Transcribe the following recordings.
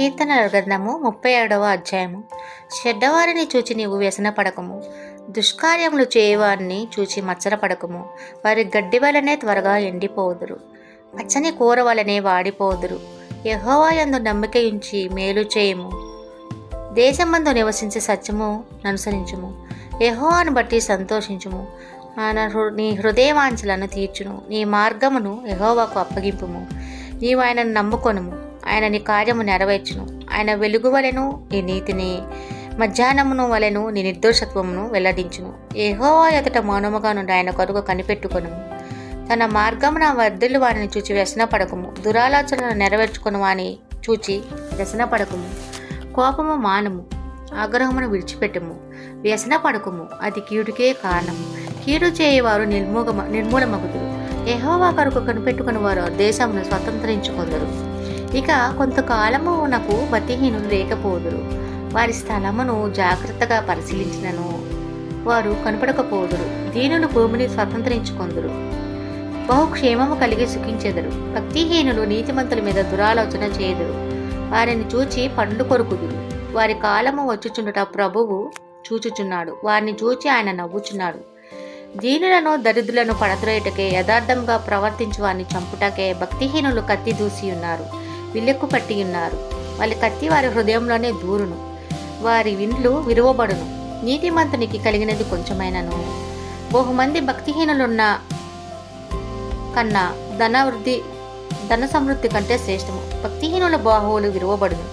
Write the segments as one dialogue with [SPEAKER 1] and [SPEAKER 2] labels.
[SPEAKER 1] కీర్తనల గ్రంథము ముప్పై ఏడవ అధ్యాయము. చెడ్డవారిని చూచి నీవు వ్యసన పడకము. దుష్కార్యములు చేయవారిని చూచి మచ్చరపడకము వారి గడ్డి వలనే త్వరగా ఎండిపోదురు. పచ్చని కూర వలనే వాడిపోదురు. యహోవాయందు నమ్మిక ఉంచి మేలు చేయము. దేశమందు నివసించే సత్యము అనుసరించుము యహోవాను బట్టి సంతోషించుము. ఆయన హృ- నీ హృదయవాంఛలను తీర్చును. నీ మార్గమును యహోవాకు అప్పగింపుము. నీవు ఆయనను నమ్ముకొనుము. ఆయన నీ కార్యము నెరవేర్చును. ఆయన వెలుగు వలెను నీ నీతిని మధ్యాహ్నమును వలెను నీ నిర్దోషత్వమును వెల్లడించును. ఏహోవా ఎదుట మౌనముగా నుండి ఆయన కొరకు కనిపెట్టుకొనుము. తన మార్గమున వర్ధులు వారిని చూచి వ్యసనపడకము. దురాలోచనను నెరవేర్చుకుని వాని చూచి వ్యసనపడకము. కోపము మానము. ఆగ్రహమును విడిచిపెట్టము. వ్యసన పడకము అది కీడుకే కారణము కీడు చేయవారు నిర్మూగమ నిర్మూలమగుదురు. ఎహోవా కొరకు కనిపెట్టుకుని వారు దేశమును స్వతంత్రించుకొందరు. ఇక కొంతకాలము నాకు భక్తిహీనులు లేకపోదురు. వారి స్థలమును జాగ్రత్తగా పరిశీలించినను. వారు కనపడకపోదురు. దీనులు భూమిని స్వతంత్రించుకొందురు. బహుక్షేమము కలిగి సుఖించెదరు. భక్తిహీనులు నీతిమంతుల మీద దురాలోచన చేయుదురు వారిని చూచి పండ్లు కొరుకుదురు. వారి కాలము వచ్చుచుండుట ప్రభువు చూచుచున్నాడు. వారిని చూచి ఆయన నవ్వుచున్నాడు. దీనులను దరిద్రులను పడద్రోయటకే యథార్థంగా ప్రవర్తించు వారిని చంపుటకే భక్తిహీనులు కత్తి దూసి ఉన్నారు విల్లెక్కు పట్టి ఉన్నారు. వాళ్ళ కత్తి వారి హృదయంలోనే దూరును. వారి విండ్లు విరువబడును. నీతిమంతునికి కలిగినది కొంచెమైనను. బహుమంది భక్తిహీనులున్న కన్నా ధనవృద్ధి ధన సమృద్ధి కంటే శ్రేష్టము. భక్తిహీనుల బాహువులు విరువబడును.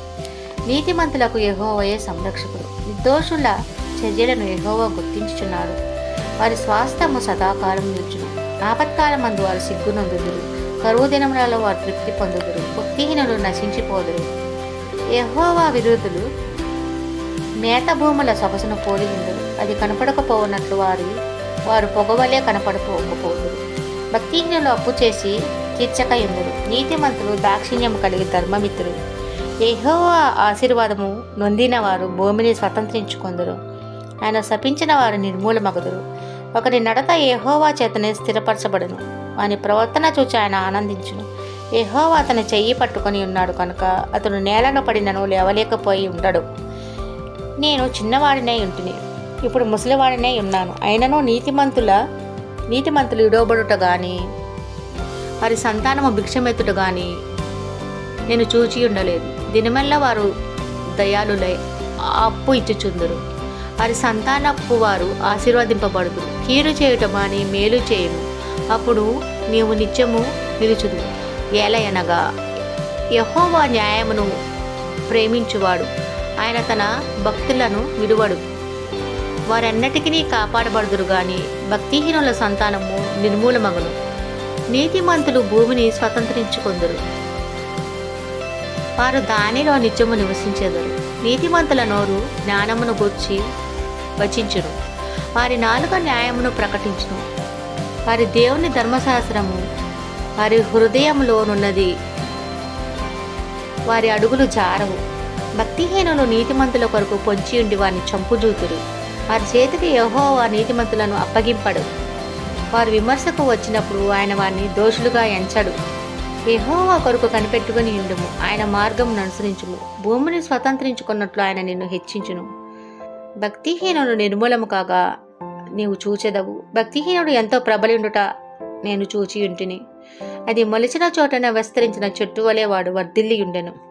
[SPEAKER 1] నీతిమంతులకు ఎహోవయే సంరక్షకుడు. నిర్దోషుల చర్యలను ఎహోవ గుర్తించుచున్నాడు. వారి స్వాస్థ్యము సదాకాలం నిల్చును. ఆపత్కాలమందు వారు సిగ్గునందుదురు. కరువు దినములలో వారు తృప్తి పొందుదురు భక్తిహీనులు నశించిపోదురు. యహోవా విరోధులు మేత భూముల సొగసును పోలి అది కనపడకపోనట్లు వారి వారు పొగవలే కనపడకపోకపోదురు. భక్తిహీనులు అప్పు చేసి తీర్చక ఎందురు నీతిమంతులు దాక్షిణ్యం కలిగి ధర్మమిత్రులు యహోవా ఆశీర్వాదము నొందిన వారు భూమిని స్వతంత్రించుకుందరు. ఆయన శపించిన వారు నిర్మూలమగుదురు. ఒకరి నడత యెహోవా చేతనే స్థిరపరచబడును. వాని ప్రవర్తన చూచి ఆయన ఆనందించును. యెహోవా అతని చెయ్యి పట్టుకొని ఉన్నాడు కనుక అతను నేలను పడినను లేవలేకపోయి ఉండడు. నేను చిన్నవాడినే ఉంటిని. ఇప్పుడు ముసలివాడినే ఉన్నాను. అయినను నీతిమంతుల నీతిమంతులు ఇడవబడుట కానీ వారి సంతానము భిక్షమెత్తుట కానీ నేను చూచి ఉండలేదు. దినమెల్ల వారు దయాలులై అప్పు ఇచ్చుచుందురు. వారి సంతానపు వారు ఆశీర్వదింపబడుదురు. కీడు చేయటం అని మేలు చేయను. అప్పుడు నీవు నిత్యము నిలుచుదు ఏలయనగా యహోవా న్యాయమును ప్రేమించువాడు. ఆయన తన భక్తులను విడువడు. వారెన్నటికీ కాపాడబడుదురు గాని భక్తిహీనుల సంతానము నిర్మూలమగును. నీతిమంతులు భూమిని స్వతంత్రించుకొందురు. వారు దానిలో నిత్యము నివసించెదరు. నీతిమంతుల నోరు జ్ఞానమును గూర్చి వచించును. వారి నాలుక న్యాయమును ప్రకటించును. వారి దేవుని ధర్మశాస్త్రము వారి హృదయంలోనున్నది వారి అడుగులు జారవు. భక్తిహీనులు నీతిమంతుల కొరకు పొంచి ఉండి వారిని చంపుజూతురు వారి చేతికి యెహోవా నీతిమంతులను అప్పగింపడు. వారు విమర్శకు వచ్చినప్పుడు ఆయన వారిని దోషులుగా ఎంచడు. యహోవా కొరకు కనిపెట్టుకుని ఉండుము. ఆయన మార్గమును అనుసరించుము. భూమిని స్వతంత్రించుకున్నట్లు ఆయన నిన్ను హెచ్చించును. భక్తిహీనుడు నిర్మూలము కాగా నీవు చూచెదవు. భక్తిహీనుడు ఎంతో ప్రబలిండుట నేను చూచి ఉంటిని. అది మొలిచిన చోటన విస్తరించిన చెట్టు వలె వాడు వర్ధిల్లి ఉండెను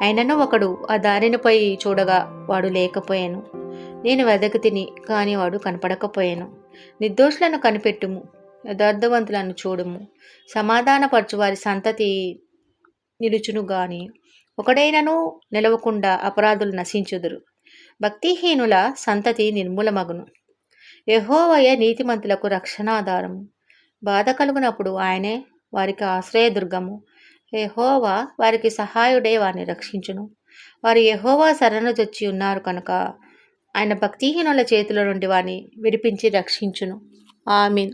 [SPEAKER 1] అయినను ఒకడు ఆ దారిని పోయి చూడగా వాడు లేకపోయాను. నేను వెదకి తిని కానీ వాడు కనపడకపోయాను. నిర్దోషులను కనిపెట్టుము యథార్థవంతులను చూడుము. సమాధానపరచు వారి సంతతి నిలుచును గాని ఒకడైనను నిలవకుండా అపరాధులు నశించుదురు. భక్తిహీనుల సంతతి నిర్మూలమగును. యెహోవయ నీతిమంతులకు రక్షణాధారము బాధ కలుగునప్పుడు ఆయనే వారికి ఆశ్రయదుర్గము. యహోవా వారికి సహాయుడే వారిని రక్షించును. వారు శరణు జొచ్చి ఉన్నారు కనుక ఆయన భక్తిహీనుల చేతుల నుండి వారిని విడిపించి రక్షించును. ఆమీన్.